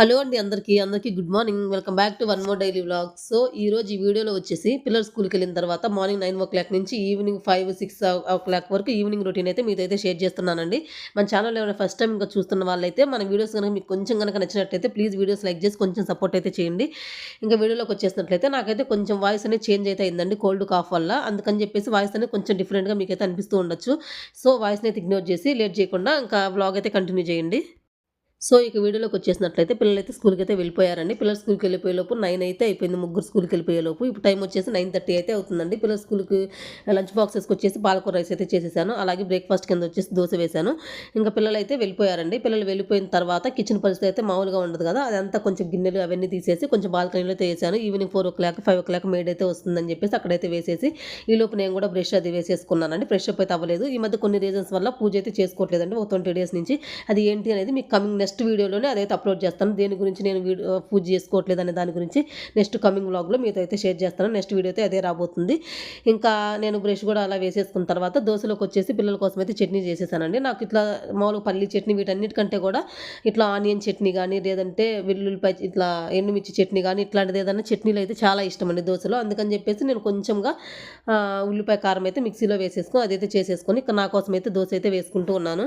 Hello అండి అందరికీ అందరికీ good morning. Welcome back to one more daily vlog. So ఈ రోజు ఈ వీడియోలో వచ్చేసి పిల్లలు స్కూల్కి వెళ్ళిన తర్వాత మార్నింగ్ నైన్ ఓ క్లాక్ నుంచి evening five six o'clock వరకు ఈవినింగ్ రొటీన్ అయితే మీతో అయితే షేర్ చేస్తున్నానండి. మన ఛానల్ ఎవరైనా ఫస్ట్ టైం ఇంకా చూస్తున్న వాళ్ళైతే మన వీడియోస్ కనుక మీకు కొంచెం కనుక నచ్చినట్లయితే ప్లీజ్ వీడియోస్ లైక్ చేసి కొంచెం సపోర్ట్ అయితే చేయండి. ఇంకా వీడియోలోకి వచ్చేసినట్లయితే నాకైతే కొంచెం వాయిస్ అనేది చేంజ్ అయితే అయిందండి కోల్డ్ కాఫ్ వల్ల. అందుకని చెప్పేసి వాయిస్ అనేది కొంచెం డిఫరెంట్గా మీకైతే అనిపిస్తూ ఉండొచ్చు. సో వాయిస్ని అయితే ఇగ్నోర్ చేసి లేట్ చేయకుండా ఇంకా వ్లాగ్ అయితే కంటిన్యూ చేయండి. సో ఇక వీడియోలోకి వచ్చేసినట్లయితే పిల్లలు అయితే స్కూల్కి అయితే వెళ్ళిపోయారండి. పిల్లలు స్కూల్కి వెళ్ళిపోయే లోపు నైన్ అయితే అయిపోయింది. ముగ్గురు స్కూల్కి వెళ్ళిపోయే లోపు ఇప్పుడు టైం వచ్చేసి నైన్ థర్టీ అయితే అవుతుందండి. పిల్లల స్కూల్కి లంచ్ బాక్సెస్కి వచ్చేసి పాలకూర రైస్ అయితే చేసేసాను. అలాగే బ్రేక్ఫాస్ట్ కింద వచ్చేసి దోశ వేశాను. ఇంకా పిల్లలు అయితే వెళ్ళిపోయారండి. పిల్లలు వెళ్ళిపోయిన తర్వాత కిచెన్ పరిస్థితి అయితే మామూలుగా ఉండదు కదా. అదంతా కొంచెం గిన్నెలు అవన్నీ తీసేసి కొంచెం బాల్కనీలో అయితే వేసాను evening four o'clock five o'clock maid అయితే వస్తుందని చెప్పేసి అక్కడైతే వేసేసి ఈ లోపు నేను కూడా బ్రష్ అది వేసేసుకున్నానండి. ఫ్రెష్ అప్ అయితే అవ్వలేదు. ఈ మధ్య కొన్ని రీజన్స్ వల్ల పూజ అయితే చేసుకోవట్లేదండి. ఒక ట్వంటీ డేస్ నుంచి. అది ఏంటి అనేది మీకు కమింగ్ నెక్స్ట్ వీడియోలోనే అదైతే అప్లోడ్ చేస్తాను. దేని గురించి నేను వీడియో పూజ చేసుకోవట్లేదు అనే దాని గురించి నెక్స్ట్ కమింగ్ వ్లాగ్లో మీతో అయితే షేర్ చేస్తాను. నెక్స్ట్ వీడియో అయితే అదే రాబోతుంది. ఇంకా నేను బ్రష్ కూడా అలా వేసేసుకున్న తర్వాత దోశలోకి వచ్చేసి పిల్లల కోసం అయితే చట్నీ చేసేసానండి. నాకు ఇట్లా మామూలుగా పల్లి చట్నీ వీటన్నిటికంటే కూడా ఇట్లా ఆనియన్ చట్నీ కానీ లేదంటే వెల్లుల్లిపాయ ఇట్లా ఎండుమిర్చి చట్నీ కానీ ఇట్లాంటిది ఏదైనా చట్నీలు అయితే చాలా ఇష్టం అండి దోశలో. అందుకని చెప్పేసి నేను కొంచెంగా ఉల్లిపాయ కారం అయితే మిక్సీలో వేసేసుకుని అదైతే చేసేసుకొని ఇక నా కోసం అయితే దోశ అయితే వేసుకుంటూ ఉన్నాను.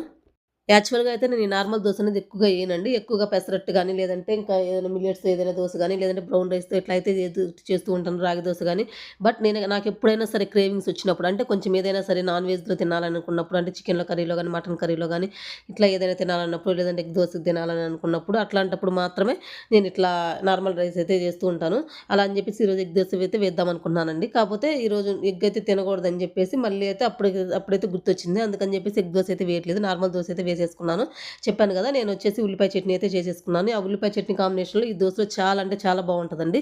యాక్చువల్గా అయితే నేను నార్మల్ దోశ అనేది ఎక్కువగా వేయనండి ఎక్కువగా పెసరట్టు కానీ లేదంటే ఇంకా ఏదైనా మిల్లెట్స్ ఏదైనా దోశ కానీ లేదంటే బ్రౌన్ రైస్తో ఇట్లా అయితే చేస్తూ- చేస్తూ ఉంటాను రాగి దోశ కానీ బట్ నేను నాకు ఎప్పుడైనా సరే క్రేవింగ్స్ వచ్చినప్పుడు అంటే కొంచెం ఏదైనా సరే నాన్ వెజ్లో తినాలనుకున్నప్పుడు అంటే చికెన్లో కర్రీలో కానీ మటన్ కర్రీలో కానీ ఇట్లా ఏదైనా తినాలన్నప్పుడు లేదంటే ఎగ్ దోశ తినాలని అనుకున్నప్పుడు అట్లాంటప్పుడు మాత్రమే నేను ఇట్లా నార్మల్ రైస్ అయితే చేస్తూ ఉంటాను. అలా అని చెప్పేసి ఈరోజు ఎగ్ దోశ అయితే వేద్దాం అనుకున్నానండి కాకపోతే ఈరోజు ఎగ్ అయితే తినకూడదని చెప్పేసి మళ్ళీ అయితే అప్పుడు అప్పుడైతే గుర్తొచ్చింది. అందుకని చెప్పేసి ఎగ్ దోశ అయితే వేయట్లేదు. నార్మల్ దోశ అయితే వేసేసుకున్నాను. చెప్పాను కదా నేను వచ్చేసి ఉల్లిపాయ చట్నీ అయితే చేసేసుకున్నాను. ఆ ఉల్లిపాయ చట్నీ కాంబినేషన్లో ఈ దోశలో చాలా అంటే చాలా బాగుంటుందండి.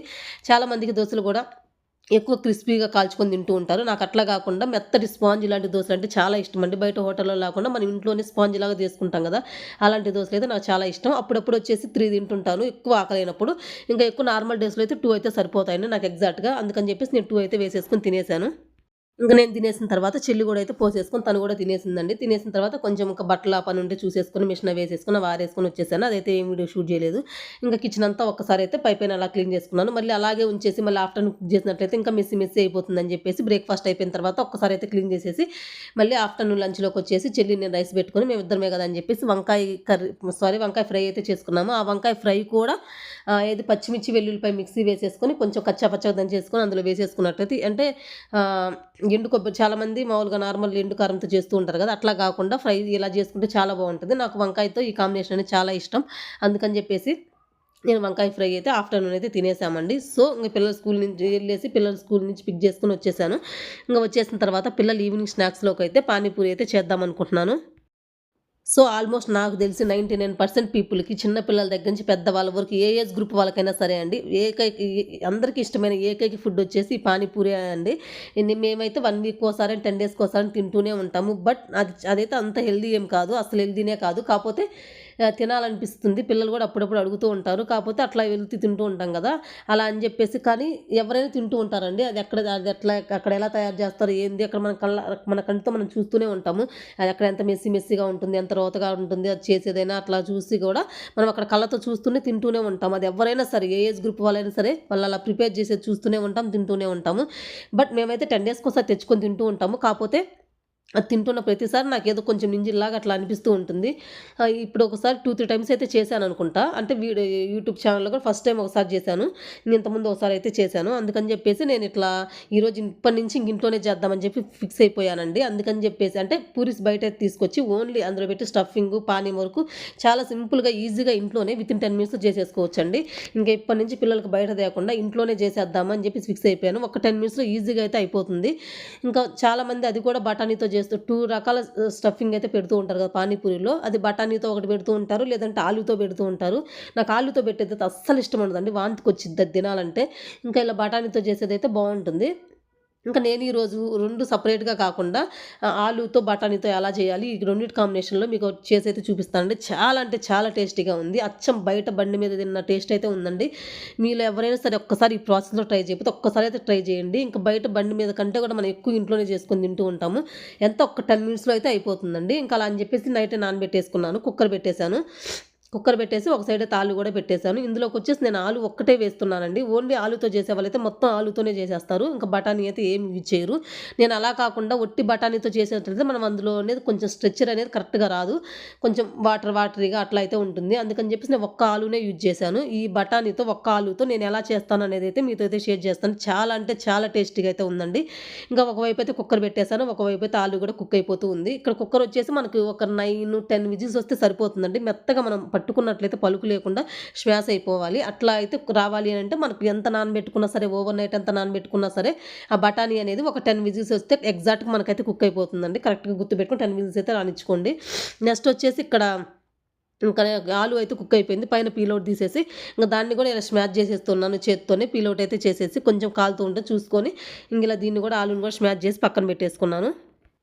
చాలామందికి దోశలు కూడా ఎక్కువ క్రిస్పీగా కాల్చుకొని తింటూ ఉంటారు. నాకు అట్లా కాకుండా మెత్తటి స్పాంజ్ లాంటి దోశలు అంటే చాలా ఇష్టం అండి. బయట హోటల్లో లేకుండా మనం ఇంట్లోనే స్పాంజ్ లాగా చేసుకుంటాం కదా అలాంటి దోశలు అయితే నాకు చాలా ఇష్టం. అప్పుడప్పుడు వచ్చేసి త్రీ తింటుంటాను. ఎక్కువ ఆకలైనప్పుడు ఇంకా ఎక్కువ నార్మల్ డేస్లో అయితే టూ అయితే సరిపోతాయండి నాకు ఎగ్జాక్ట్గా. అందుకని చెప్పేసి నేను టూ అయితే వేసేసుకొని తినేసాను. ఇంకా నేను తినేసిన తర్వాత చెల్లి కూడా అయితే పోసేసుకొని తను కూడా తినేసిందండి. తినేసిన తర్వాత కొంచెం ఒక బట్టల పని ఉంటే చూసేసుకొని మిషన్ వేసేసుకొని వారేసుకొని వచ్చేసాను. అదైతే ఏం వీడియో షూట్ చేయలేదు. ఇంకా కిచెన్ అంతా ఒక్కసారి అయితే పైపైన అలా క్లీన్ చేసుకున్నాను. మళ్ళీ అలాగే ఉంచేసి మళ్ళీ ఆఫ్టర్నూన్ కుక్ చేసినట్లయితే ఇంకా మిస్ మిస్ అయిపోతుందని చెప్పేసి బ్రేక్ఫాస్ట్ అయిపోయిన తర్వాత ఒక్కసారి అయితే క్లీన్ చేసేసి మళ్ళీ ఆఫ్టర్నూన్ లంచ్లోకి వచ్చేసి చెల్లి నేను రైస్ పెట్టుకొని మేము ఇద్దరమే కదా అని చెప్పేసి వంకాయ కర్రీ సారీ వంకాయ ఫ్రై అయితే చేసుకున్నాము. ఆ వంకాయ ఫ్రై కూడా ఏది పచ్చిమిర్చి వెల్లుల్లిపై మిక్సీ వేసేసుకొని కొంచెం కచ్చా పచ్చగా దంచేసుకొని అందులో వేసేసుకున్నట్లయితే అంటే ఎండు కొబ్బరి చాలామంది మామూలుగా నార్మల్ ఎండు కారంతో చేస్తూ ఉంటారు కదా అట్లా కాకుండా ఫ్రై ఇలా చేసుకుంటే చాలా బాగుంటుంది. నాకు వంకాయతో ఈ కాంబినేషన్ అనేది చాలా ఇష్టం. అందుకని చెప్పేసి నేను వంకాయ ఫ్రై అయితే ఆఫ్టర్నూన్ అయితే తినేసామండి. సో ఇంకా పిల్లల స్కూల్ నుంచి వెళ్ళేసి పిల్లల స్కూల్ నుంచి పిక్ చేసుకుని వచ్చేసాను. ఇంకా వచ్చేసిన తర్వాత పిల్లలు ఈవినింగ్ స్నాక్స్లోకి అయితే పానీపూరి అయితే చేద్దాం అనుకుంటున్నాను. సో ఆల్మోస్ట్ నాకు తెలిసి నైంటీ నైన్ పర్సెంట్ పీపుల్కి చిన్నపిల్లల దగ్గర నుంచి పెద్దవాళ్ళ వరకు ఏ ఏజ్ గ్రూప్ వాళ్ళకైనా సరే అండి ఏకైక అందరికీ ఇష్టమైన ఏకైక ఫుడ్ వచ్చేసి పానీపూరి అండి. మేమైతే వన్ వీక్ ఒకసారి టెన్ డేస్కి ఒకసారి తింటూనే ఉంటాము. బట్ అది అదైతే అంత హెల్దీ ఏం కాదు అసలు హెల్దీనే కాదు. కాకపోతే తినాలనిపిస్తుంది. పిల్లలు కూడా అప్పుడప్పుడు అడుగుతూ ఉంటారు. కాకపోతే అట్లా వెళ్తూ తింటూ ఉంటాం కదా. అలా అని చెప్పేసి కానీ ఎవరైనా తింటూ ఉంటారండి. అది ఎక్కడ అది ఎట్లా అక్కడ ఎలా తయారు చేస్తారు? ఏంది? అక్కడ మన కళ్ళ మన కంటితో మనం చూస్తూనే ఉంటాము. అది అక్కడ ఎంత మెస్సి మెస్సిగా ఉంటుంది ఎంత రోతగా ఉంటుంది అది చేసేదైనా అట్లా చూసి కూడా మనం అక్కడ కళ్ళతో చూస్తూనే తింటూనే ఉంటాం. అది ఎవరైనా సరే ఏ ఏజ్ గ్రూప్ వాళ్ళైనా సరే వాళ్ళు అలా ప్రిపేర్ చేసేది చూస్తూనే ఉంటాం తింటూనే ఉంటాము. బట్ మేమైతే టెన్ డేస్కి ఒకసారి తెచ్చుకొని తింటూ ఉంటాము. కాకపోతే అది తింటున్న ప్రతిసారి నాకు ఏదో కొంచెం నింజిల్లాగా అట్లా అనిపిస్తూ ఉంటుంది. ఇప్పుడు ఒకసారి టూ త్రీ టైమ్స్ అయితే చేశాను అనుకుంటా. అంటే వీడియో యూట్యూబ్ ఛానల్లో కూడా ఫస్ట్ టైం ఒకసారి చేశాను. ఇంతకుముందు ఒకసారి అయితే చేశాను. అందుకని చెప్పేసి నేను ఇట్లా ఈరోజు ఇప్పటి నుంచి ఇంట్లోనే చేద్దామని చెప్పి ఫిక్స్ అయిపోయానండి. అందుకని చెప్పేసి అంటే పూరీస్ బయట తీసుకొచ్చి ఓన్లీ అందులో పెట్టి స్టఫింగ్ పానీ వరకు చాలా సింపుల్గా ఈజీగా ఇంట్లోనే విత్ ఇన్ టెన్ మినిట్స్ చేసేసుకోవచ్చండి. ఇంకా ఇప్పటి నుంచి పిల్లలకు బయట తేకుండా ఇంట్లోనే చేసేద్దామని చెప్పి ఫిక్స్ అయిపోయాను. ఒక టెన్ మినిట్స్లో ఈజీగా అయితే అయిపోతుంది. ఇంకా చాలామంది అది కూడా బఠానీతో చేస్తూ టూ రకాల స్టఫింగ్ అయితే పెడుతూ ఉంటారు కదా పానీపూరిలో. అది బఠానీతో ఒకటి పెడుతూ ఉంటారు లేదంటే ఆలుతో పెడుతూ ఉంటారు. నాకు ఆలుతో పెట్టేది అయితే అస్సలు ఇష్టం ఉండదండి. వాంతికి వచ్చి తినాలంటే. ఇంకా ఇలా బఠానీతో చేసేది అయితే బాగుంటుంది. ఇంకా నేను ఈరోజు రెండు సపరేట్గా కాకుండా ఆలుతో బఠానీతో ఎలా చేయాలి ఈ రెండింటి కాంబినేషన్లో మీకు చేసైతే చూపిస్తానండి. చాలా అంటే చాలా టేస్టీగా ఉంది. అచ్చం బయట బండి మీద తిన్న టేస్ట్ అయితే ఉందండి. మీలో ఎవరైనా సరే ఒక్కసారి ఈ ప్రాసెస్లో ట్రై చేయకపోతే ఒక్కసారి అయితే ట్రై చేయండి. ఇంకా బయట బండి మీద కంటే కూడా మనం ఎక్కువ ఇంట్లోనే చేసుకొని తింటూ ఉంటాము. ఎంత ఒక్క టెన్ మినిట్స్లో అయితే అయిపోతుందండి. ఇంకా అలా అని చెప్పేసి నైట్ నానబెట్టేసుకున్నాను కుక్కర్ పెట్టేశాను. కుక్కర్ పెట్టేసి ఒక సైడ్ అయితే ఆలు కూడా పెట్టేశాను. ఇందులోకి వచ్చేసి నేను ఆలు ఒక్కటే వేస్తున్నానండి. ఓన్లీ ఆలుతో చేసే వాళ్ళైతే మొత్తం ఆలుతోనే చేసేస్తారు. ఇంకా బఠానీ అయితే ఏమి యూజ్ చేయరు. నేను అలా కాకుండా ఒట్టి బఠానీతో చేసేటట్లయితే మనం అందులో అనేది కొంచెం స్ట్రెచ్చర్ అనేది కరెక్ట్గా రాదు. కొంచెం వాటర్ వాటరీగా అట్లా అయితే ఉంటుంది. అందుకని చెప్పేసి నేను ఒక్క ఆలునే యూజ్ చేశాను. ఈ బఠానీతో ఒక్క ఆలుతో నేను ఎలా చేస్తాను అనేది అయితే మీతో అయితే షేర్ చేస్తాను. చాలా అంటే చాలా టేస్టీగా అయితే ఉందండి. ఇంకా ఒకవైపు అయితే కుక్కర్ పెట్టేశాను. ఒకవైపు అయితే ఆలు కూడా కుక్ అయిపోతూ ఉంది. ఇక్కడ కుక్కర్ వచ్చేసి మనకు ఒక నైన్ టెన్ విజిల్స్ వస్తే సరిపోతుందండి. మెత్తగా మనం పట్టుకున్నట్లయితే పలుకు లేకుండా శ్వాస అయిపోవాలి. అట్లా అయితే రావాలి అని అంటే మనకు ఎంత నానబెట్టుకున్నా సరే ఓవర్ నైట్ ఎంత నానబెట్టుకున్నా సరే ఆ బఠానీ అనేది ఒక టెన్ విజిల్స్ వస్తే ఎగ్జాక్ట్గా మనకైతే కుక్ అయిపోతుందండి. కరెక్ట్గా గుర్తుపెట్టుకుని టెన్ విజిల్స్ అయితే రానిచ్చుకోండి. నెక్స్ట్ వచ్చేసి ఇక్కడ ఇంకా ఆలు అయితే కుక్ అయిపోయింది. పైన పీలౌట్ తీసేసి ఇంకా దాన్ని కూడా ఇలా స్మాష్ చేసేస్తున్నాను చేత్తోనే. పీలౌట్ అయితే చేసేసి కొంచెం కాలుతూ ఉంటే చూసుకొని ఇంక ఇలా దీన్ని కూడా ఆలుని కూడా స్మాష్ చేసి పక్కన పెట్టేసుకున్నాను.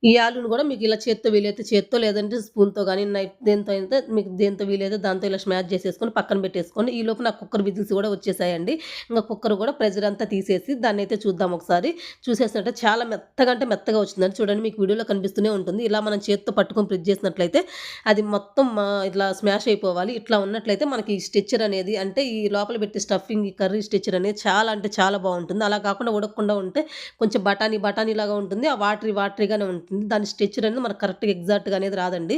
ఈ ఆలుని కూడా మీకు ఇలా చేత్తో వీలైతే చేత్తో లేదంటే స్పూన్తో కానీ నైఫ్ దేంతో అయితే మీకు దేంతో వీలైతే దాంతో ఇలా స్మాష్ చేసేసుకొని పక్కన పెట్టేసుకొని ఈ లోపు నాకు కుక్కర్ విజిల్స్ కూడా వచ్చేసాయండి. ఇంకా కుక్కర్ కూడా ప్రెజర్ అంతా తీసేసి దాన్ని అయితే చూద్దాం ఒకసారి. చూసేసినట్టే చాలా మెత్తగా అంటే మెత్తగా వచ్చిందండి. చూడండి మీకు వీడియోలో కనిపిస్తూనే ఉంటుంది. ఇలా మనం చేత్తో పట్టుకొని ప్రెస్ చేసినట్లయితే అది మొత్తం ఇట్లా స్మాష్ అయిపోవాలి. ఇట్లా ఉన్నట్లయితే మనకి ఈ స్ట్రెచ్చర్ అనేది అంటే ఈ లోపల పెట్టి స్టఫింగ్ ఈ కర్రీ స్టిచ్చర్ అనేది చాలా అంటే చాలా బాగుంటుంది. అలా కాకుండా ఉడకకుండా ఉంటే కొంచెం బఠానీ బఠానీ లాగా ఉంటుంది. ఆ వాటరీ వాటరీగానే ఉంటుంది. దాని స్ట్రెచ్చర్ అనేది మనకు కరెక్ట్గా ఎగ్జాక్ట్గా అనేది రాదండి.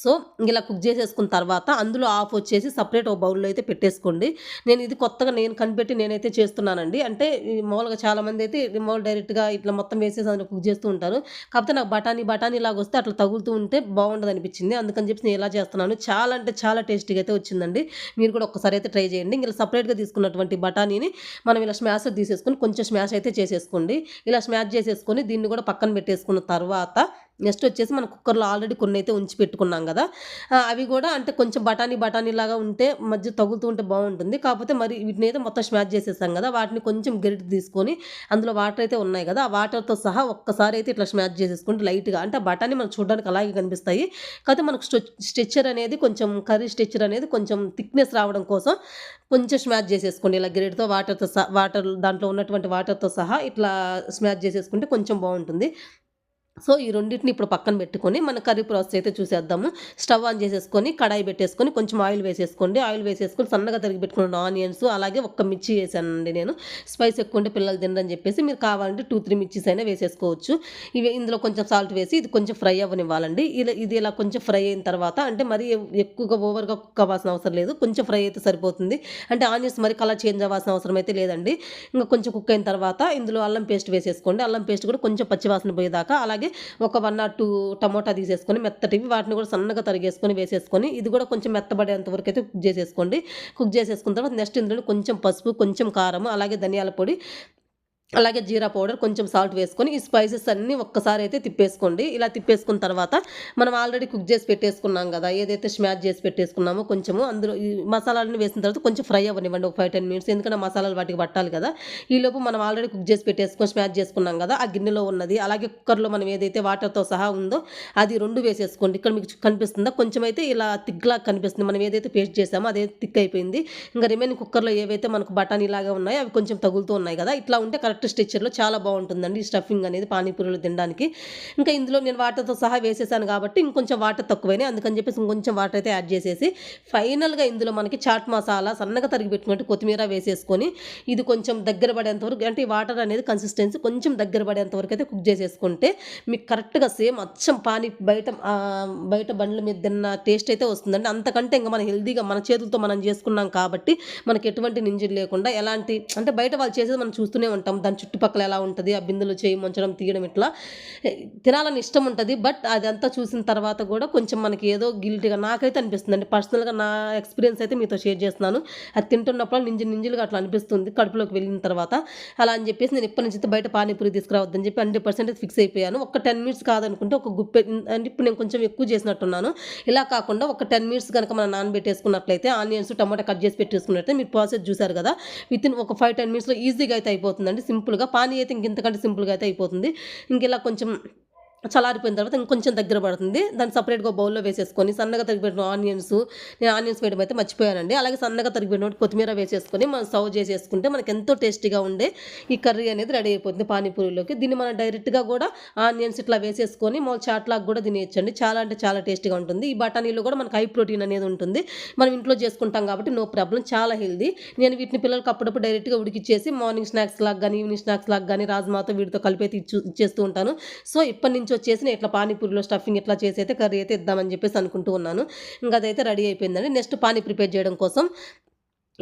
సో ఇలా కుక్ చేసేసుకున్న తర్వాత అందులో ఆఫ్ వచ్చేసి సపరేట్ ఒక బౌల్లో అయితే పెట్టేసుకోండి. నేను ఇది కొత్తగా నేను కనిపెట్టి నేనైతే చేస్తున్నానండి. అంటే మామూలుగా చాలామంది అయితే మామూలు డైరెక్ట్గా ఇట్లా మొత్తం వేసేసి అందులో కుక్ చేస్తూ ఉంటారు. కాకపోతే నాకు బఠానీ బఠానీ లాగా వస్తే అట్లా తగులుతూ ఉంటే బాగుండదు అనిపించింది. అందుకని చెప్పి నేను ఎలా చేస్తున్నాను. చాలా అంటే చాలా టేస్టీగా అయితే వచ్చిందండి. మీరు కూడా ఒకసారి అయితే ట్రై చేయండి. ఇలా సపరేట్గా తీసుకున్నటువంటి బఠానీని మనం ఇలా స్మాష్ తీసేసుకొని కొంచెం స్మాష్ అయితే చేసేసుకోండి. ఇలా స్మాష్ చేసేసుకొని దీన్ని కూడా పక్కన పెట్టేసుకున్న తర్వాత నెక్స్ట్ వచ్చేసి మన కుక్కర్లో ఆల్రెడీ కొన్ని అయితే ఉంచి పెట్టుకున్నాం కదా. అవి కూడా అంటే కొంచెం బఠానీ బఠానీ లాగా ఉంటే మధ్య తగులుతూ ఉంటే బాగుంటుంది. కాకపోతే మరి వీటిని అయితే మొత్తం స్మాష్ చేసేసాం కదా. వాటిని కొంచెం గరిటి తీసుకొని అందులో వాటర్ అయితే ఉన్నాయి కదా. ఆ వాటర్తో సహా ఒక్కసారి అయితే ఇట్లా స్మాష్ చేసేసుకుంటే లైట్గా అంటే ఆ బఠానీ మనం చూడడానికి అలాగే కనిపిస్తాయి. కాకపోతే మనకు స్ట్రెచ్చర్ అనేది కొంచెం కర్రీ స్ట్రెచ్చర్ అనేది కొంచెం థిక్నెస్ రావడం కోసం కొంచెం స్మాష్ చేసేసుకోండి. ఇలా గరిటతో వాటర్తో సహా వాటర్ దాంట్లో ఉన్నటువంటి వాటర్తో సహా ఇట్లా స్మాష్ చేసేసుకుంటే కొంచెం బాగుంటుంది. సో ఈ రెండింటిని ఇప్పుడు పక్కన పెట్టుకొని మన కర్రీ ప్రాసెస్ అయితే చూసేద్దాము. స్టవ్ ఆన్ చేసేసుకొని కడాయి పెట్టేసుకొని కొంచెం ఆయిల్ వేసేసుకోండి. ఆయిల్ వేసేసుకొని సన్నగా తరిగి పెట్టుకున్న ఆనియన్స్ అలాగే ఒక్క మిర్చి వేసానండి నేను. స్పైస్ ఎక్కువ ఉంటే పిల్లలు తినరని చెప్పేసి మీరు కావాలంటే టూ త్రీ మిర్చీస్ అయినా వేసేసుకోవచ్చు. ఇవి ఇందులో కొంచెం సాల్ట్ వేసి ఇది కొంచెం ఫ్రై అవ్వనివ్వాలండి. ఇలా ఇది ఇలా కొంచెం ఫ్రై అయిన తర్వాత అంటే మరి ఎక్కువగా ఓవర్గా కుక్ అవ్వాల్సిన అవసరం లేదు. కొంచెం ఫ్రై అయితే సరిపోతుంది. అంటే ఆనియన్స్ మరి కలర్ చేంజ్ అవ్వాల్సిన అవసరం అయితే లేదండి. ఇంకా కొంచెం కుక్ అయిన తర్వాత ఇందులో అల్లం పేస్ట్ వేసేసుకోండి. అల్లం పేస్ట్ కూడా కొంచెం పచ్చివాసన పోయేదాకా అలాగే ఒక వన్ ఆర్ టూ టమోటా తీసేసుకొని మెత్తటివి వాటిని కూడా సన్నగా తరిగేసుకొని వేసేసుకొని ఇది కూడా కొంచెం మెత్తబడేంత వరకు అయితే కుక్ చేసేసుకోండి. కుక్ చేసేసుకున్న తర్వాత నెక్స్ట్ ఇందులో కొంచెం పసుపు కొంచెం కారం అలాగే ధనియాల పొడి అలాగే జీరా పౌడర్ కొంచెం సాల్ట్ వేసుకొని ఈ స్పైసెస్ అన్నీ ఒక్కసారి అయితే తిప్పేసుకోండి. ఇలా తిప్పేసుకున్న తర్వాత మనం ఆల్రెడీ కుక్ చేసి పెట్టేసుకున్నాం కదా ఏదైతే స్మాష్ చేసి పెట్టేసుకున్నామో కొంచెము అందులో ఈ మసాలాలను వేసిన తర్వాత కొంచెం ఫ్రై అవ్వనివ్వండి ఒక ఫైవ్ టెన్ మినిట్స్ ఎందుకంటే మసాలాలు వాటికి పట్టాలి కదా. ఈ లోపు మనం ఆల్రెడీ కుక్ చేసి పెట్టేసుకొని స్మాష్ చేసుకున్నాం కదా ఆ గిన్నెలో ఉన్నది అలాగే కుక్కర్లో మనం ఏదైతే వాటర్తో సహా ఉందో అది రెండు వేసేసుకోండి. ఇక్కడ మీకు కనిపిస్తుందా? కొంచెం అయితే ఇలా తిగ్లా కనిపిస్తుంది. మనం ఏదైతే పేస్ట్ చేసామో అదే థిక్ అయిపోయింది. ఇంకా రిమైనింగ్ కుక్కర్లో ఏవైతే మనకు బఠానీ లాగా ఉన్నాయో అవి కొంచెం తగులుతూ ఉన్నాయి కదా. ఇట్లా ఉంటే కరెక్ట్ కరెక్ట్ స్టిచ్చర్లో చాలా బాగుంటుందండి. ఈ స్టఫింగ్ అనేది పానీపూరీలు తినడానికి. ఇంకా ఇందులో నేను వాటర్తో సహా వేసేసాను కాబట్టి ఇంకొంచెం వాటర్ తక్కువైనాయి. అందుకని చెప్పేసి ఇంకొంచెం వాటర్ అయితే యాడ్ చేసేసి ఫైనల్గా ఇందులో మనకి చాట్ మసాలా సన్నగా తరిగి పెట్టుకుంటే కొత్తిమీర వేసేసుకొని ఇది కొంచెం దగ్గర పడేంత వరకు అంటే ఈ వాటర్ అనేది కన్సిస్టెన్సీ కొంచెం దగ్గర పడేంత వరకు అయితే కుక్ చేసేసుకుంటే మీకు కరెక్ట్గా సేమ్ అచ్చం పానీ బయట బయట బండ్ల మీద తిన్న టేస్ట్ అయితే వస్తుందండి. అంతకంటే ఇంకా మనం హెల్దీగా మన చేతులతో మనం చేసుకున్నాం కాబట్టి మనకి ఎటువంటి నింజలు లేకుండా ఎలాంటి అంటే బయట వాళ్ళు చేసేది మనం చూస్తూనే ఉంటాం. దాని చుట్టుపక్కల ఎలా ఉంటుంది ఆ బిందులు చేయి ముంచడం తీయడం ఇట్లా. తినాలని ఇష్టం ఉంటుంది బట్ అదంతా చూసిన తర్వాత కూడా కొంచెం మనకి ఏదో గిల్టీగా నాకైతే అనిపిస్తుంది అండి. పర్సనల్గా నా ఎక్స్పీరియన్స్ అయితే మీతో షేర్ చేస్తున్నాను. అది తింటున్నప్పుడు నింజి నింజులుగా అట్లా అనిపిస్తుంది కడుపులోకి వెళ్ళిన తర్వాత. అలా అని చెప్పేసి నేను ఇప్పటి నుంచి బయట పానీపూరి తీసుకురావద్దని చెప్పి హండ్రెడ్ పర్సెంట్ ఫిక్స్ అయిపోయాను. ఒక టెన్ మినిట్స్ కాదనుకుంటే ఒక గుప్పె అంటే ఇప్పుడు నేను కొంచెం ఎక్కువ చేసినట్టున్నాను. ఇలా కాకుండా ఒక టెన్ మినిట్స్ కనుక మనం నానబెట్టేసుకున్నట్లయితే ఆనియన్స్ టమాటా కట్ చేసి పెట్టేసుకున్నట్లయితే మీరు ప్రాసెస్ చూసారు కదా. విత్ ఇన్ ఒక ఫైవ్ టెన్ మినిట్స్లో ఈజీగా అయితే అయిపోతుందండి. సింపుల్గా పానీ అయితే ఇంతకంటే సింపుల్గా అయితే అయిపోతుంది. ఇంక ఇలా కొంచెం చల్లారిపోయిన తర్వాత ఇంకొంచెం దగ్గర పడుతుంది. దాన్ని సపరేట్గా బౌల్లో వేసేసుకొని సన్నగా తరిగిపెట్టిన ఆనియన్స్ నేను ఆనియన్స్ వేయడం అయితే మర్చిపోయానండి. అలాగే సన్నగా తరిగిపెట్టిన కొత్తిమీర వేసేసుకొని మనం సర్వ్ చేసేసుకుంటే మనకి ఎంతో టేస్టీగా ఉండే ఈ కర్రీ అనేది రెడీ అయిపోతుంది పానీపూరిలోకి. దీన్ని మనం డైరెక్ట్గా కూడా ఆనియన్స్ ఇట్లా వేసేసుకొని మా చాట్లాగా కూడా తినేయచ్చండి. చాలా అంటే చాలా టేస్టీగా ఉంటుంది. ఈ బఠానీలో కూడా మనకి హై ప్రోటీన్ అనేది ఉంటుంది. మనం ఇంట్లో చేసుకుంటాం కాబట్టి నో ప్రాబ్లం చాలా హెల్దీ. నేను వీటిని పిల్లలకి అప్పుడప్పుడు డైరెక్ట్గా ఉడికిచ్చేసి మార్నింగ్ స్నాక్స్ లాగా కానీ ఈవినింగ్ స్నాక్స్ లాగా కానీ రాజ్మాతో వీటితో కలిపి అయితే ఇచ్చు ఇచ్చేస్తూ ఉంటాను. సో ఇప్పటి నుంచి వచ్చేసి నేను ఇట్లా పానీపూరిలో స్టఫింగ్ ఇట్లా చేసి అయితే కర్రీ అయితే ఇద్దామని చెప్పేసి అనుకుంటూ ఉన్నాను. ఇంకా అదైతే రెడీ అయిపోయిందండి. నెక్స్ట్ పానీ ప్రిపేర్ చేయడం కోసం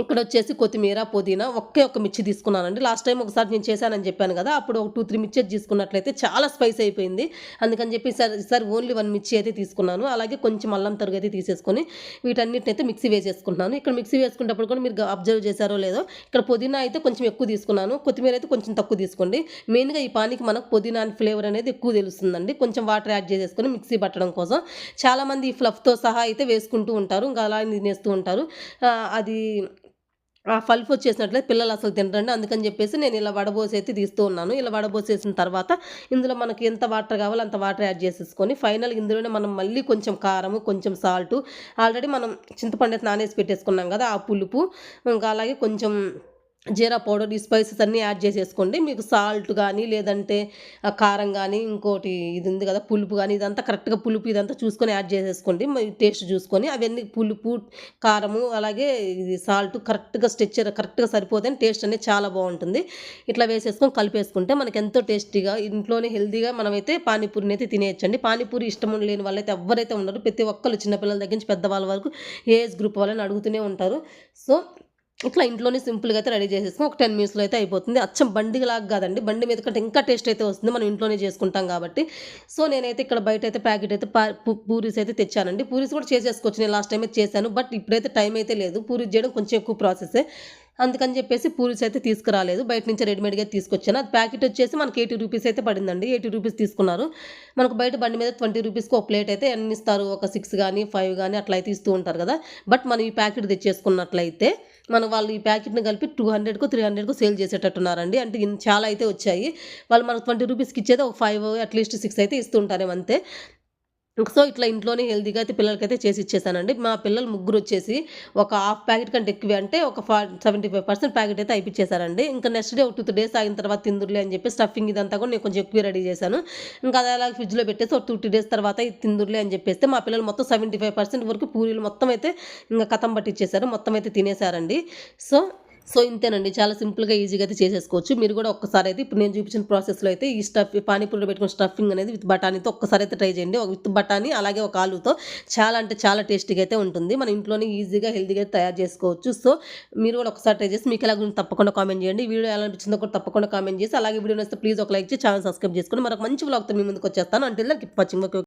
ఇక్కడ వచ్చేసి కొత్తిమీర పుదీనా ఒకే ఒక మిర్చి తీసుకున్నానండి. లాస్ట్ టైం ఒకసారి నేను చేశానని చెప్పాను కదా అప్పుడు ఒక టూ త్రీ మిర్చి తీసుకున్నట్లయితే చాలా స్పైస్ అయిపోయింది. అందుకని చెప్పి ఈసారి సార్ ఓన్లీ వన్ మిర్చి అయితే తీసుకున్నాను. అలాగే కొంచెం అల్లం తరుగు అయితే తీసేసుకొని వీటన్నిటిని అయితే మిక్సీ వేసేసుకుంటున్నాను. ఇక్కడ మిక్సీ వేసుకునేటప్పుడు కూడా మీరు అబ్జర్వ్ చేశారో లేదో ఇక్కడ పుదీనా అయితే కొంచెం ఎక్కువ తీసుకున్నాను. కొత్తిమీర అయితే కొంచెం తక్కువ తీసుకోండి. మెయిన్గా ఈ పానికి మనకు పుదీనా ఫ్లేవర్ అనేది ఎక్కువ తెలుస్తుందండి. కొంచెం వాటర్ యాడ్ చేసేసుకొని మిక్సీ పట్టడం కోసం. చాలామంది ఈ ఫ్లఫ్తో సహా అయితే వేసుకుంటూ ఉంటారు. ఇంకా అలా తినేస్తూ ఉంటారు. అది ఆ ఫల్ఫ్ వచ్చేసినట్లయితే పిల్లలు అసలు తినరండి. అందుకని చెప్పేసి నేను ఇలా వడబోసి అయితే తీస్తూ ఉన్నాను. ఇలా వడబోసేసిన తర్వాత ఇందులో మనకి ఎంత వాటర్ కావాలో అంత వాటర్ యాడ్ చేసేసుకొని ఫైనల్ ఇందులోనే మనం మళ్ళీ కొంచెం కారము కొంచెం సాల్ట్ ఆల్రెడీ మనం చింతపండు అయితే నానేసి పెట్టేసుకున్నాం కదా ఆ పులుపు ఇంకా అలాగే కొంచెం జీరా పౌడర్ ఈ స్పైసెస్ అన్నీ యాడ్ చేసేసుకోండి. మీకు సాల్ట్ కానీ లేదంటే కారం కానీ ఇంకోటి ఇది ఉంది కదా పులుపు కానీ ఇదంతా కరెక్ట్గా పులుపు ఇదంతా చూసుకొని యాడ్ చేసేసుకోండి. టేస్ట్ చూసుకొని అవన్నీ పులుపు కారము అలాగే ఇది సాల్ట్ కరెక్ట్గా స్ట్రెచ్చర్ కరెక్ట్గా సరిపోతే టేస్ట్ అనేది చాలా బాగుంటుంది. ఇట్లా వేసేసుకొని కలిపేసుకుంటే మనకి ఎంతో టేస్టీగా ఇంట్లోనే హెల్తీగా మనమైతే పానీపూరిని అయితే తినేయచ్చండి. పానీపూరి ఇష్టం లేని వాళ్ళైతే ఎవరైతే ఉన్నారో ప్రతి ఒక్కరు చిన్నపిల్లల దగ్గర నుంచి పెద్దవాళ్ళ వరకు ఏజ్ గ్రూప్ వాళ్ళని అడుగుతూనే ఉంటారు. సో ఇట్లా ఇంట్లోనే సింపుల్గా అయితే రెడీ చేసేసుకుని ఒక టెన్ మినిట్స్లో అయితే అయిపోతుంది. అచ్చం బండిలాగా కాదండి. బండి మీద కంటే ఇంకా టేస్ట్ అయితే వస్తుంది. మనం ఇంట్లోనే చేసుకుంటాం కాబట్టి. సో నేనైతే ఇక్కడ బయట అయితే ప్యాకెట్ అయితే పూరీస్ అయితే తెచ్చానండి. పూరీస్ కూడా చేసేసుకోవచ్చు. నేను లాస్ట్ టైం అయితే చేశాను. బట్ ఇప్పుడైతే టైం అయితే లేదు. పూరీస్ చేయడం కొంచెం ఎక్కువ ప్రాసెసే. అందుకని చెప్పేసి పూరీస్ అయితే తీసుకురాలేదు. బయట నుంచి రెడీమేడ్గా తీసుకొచ్చాను. అది ప్యాకెట్ వచ్చేసి మనకి ఎయిటీ రూపీస్ అయితే పడిందండి. ఎయిటీ రూపీస్ తీసుకున్నారు. మనకు బయట బండి మీద ట్వంటీ రూపీస్కి ఒక ప్లేట్ అయితే ఎన్ని ఇస్తారు? ఒక సిక్స్ కానీ ఫైవ్ కానీ అట్లా అయితే ఇస్తూ ఉంటారు కదా. బట్ మనం ఈ ప్యాకెట్ తెచ్చేసుకున్నట్లయితే మన వాళ్ళు ఈ ప్యాకెట్ని కలిపి టూ హండ్రెడ్కు త్రీ హండ్రెడ్కు సేల్ చేసేటట్టున్నారండి. అంటే చాలా అయితే వచ్చాయి. వాళ్ళు మనకు ట్వంటీ రూపీస్కి ఇచ్చేది ఒక ఫైవ్ అట్లీస్ట్ సిక్స్ అయితే ఇస్తుంటారేమో అంతే సో ఇట్లా ఇంట్లోనే హెల్తీగా అయితే పిల్లలకైతే చేసి ఇచ్చేసానండి. మా పిల్లలు ముగ్గురు వచ్చేసి ఒక హాఫ్ ప్యాకెట్ కంటే ఎక్కువ అంటే ఒక ఫా సెవెంటీ ఫైవ్ పర్సెంట్ ప్యాకెట్ అయితే అయిపించేశారండి. ఇంకా నెక్స్ట్ డే ఒక టూ త్రీ డేస్ ఆగిన తర్వాత తిందురులే అని చెప్పి స్టఫింగ్ ఇదంతా కూడా నేను కొంచెం ఎక్కువ రెడీ చేశాను. ఇంకా అది అలా ఫ్రిడ్జ్లో పెట్టేసి ఒక టూ త్రీ డేస్ తర్వాత ఇది తిందురులే అని చెప్పేస్తే మా పిల్లలు మొత్తం సెవెంటీ ఫైవ్ పర్సెంట్ వరకు పూరీలు మొత్తం అయితే ఇంకా కథం పట్టించేశారు మొత్తం అయితే తినేశారండి. సో సో ఇంతేనండి. చాలా సింపుల్గా ఈజీగా అయితే చేసేసుకోవచ్చు. మీరు కూడా ఒక్కసారి అయితే ఇప్పుడు నేను చూపించిన ప్రాసెస్లో అయితే ఈ స్టఫ్ పానీపూరిలో పెట్టుకున్న స్టఫింగ్ అనేది విత్ బఠానీతో ఒక్కసారి అయితే ట్రై చేయండి. ఒక విత్ బఠానీ అలాగే ఒక ఆలుతో చాలా అంటే చాలా టేస్టీగా అయితే ఉంటుంది. మన ఇంట్లోనే ఈజీగా హెల్తీగా తయారు చేసుకోవచ్చు. సో మీరు కూడా ఒకసారి ట్రై చేసి మీకు ఎలా గురించి తప్పకుండా కామెంట్ చేయండి. వీడియో ఎలా అనిపించిందో కూడా తప్పకుండా కామెంట్ చేసి అలాగే వీడియో నచ్చితే ప్లీజ్ ఒక లైక్ చేసి ఛానల్ సబ్స్క్రైబ్ చేసుకొని మరొక మంచి వ్లాగ్తో మీ ముందుకు వచ్చేస్తాను. అంటే కీప్ వాచింగ్ ఓకే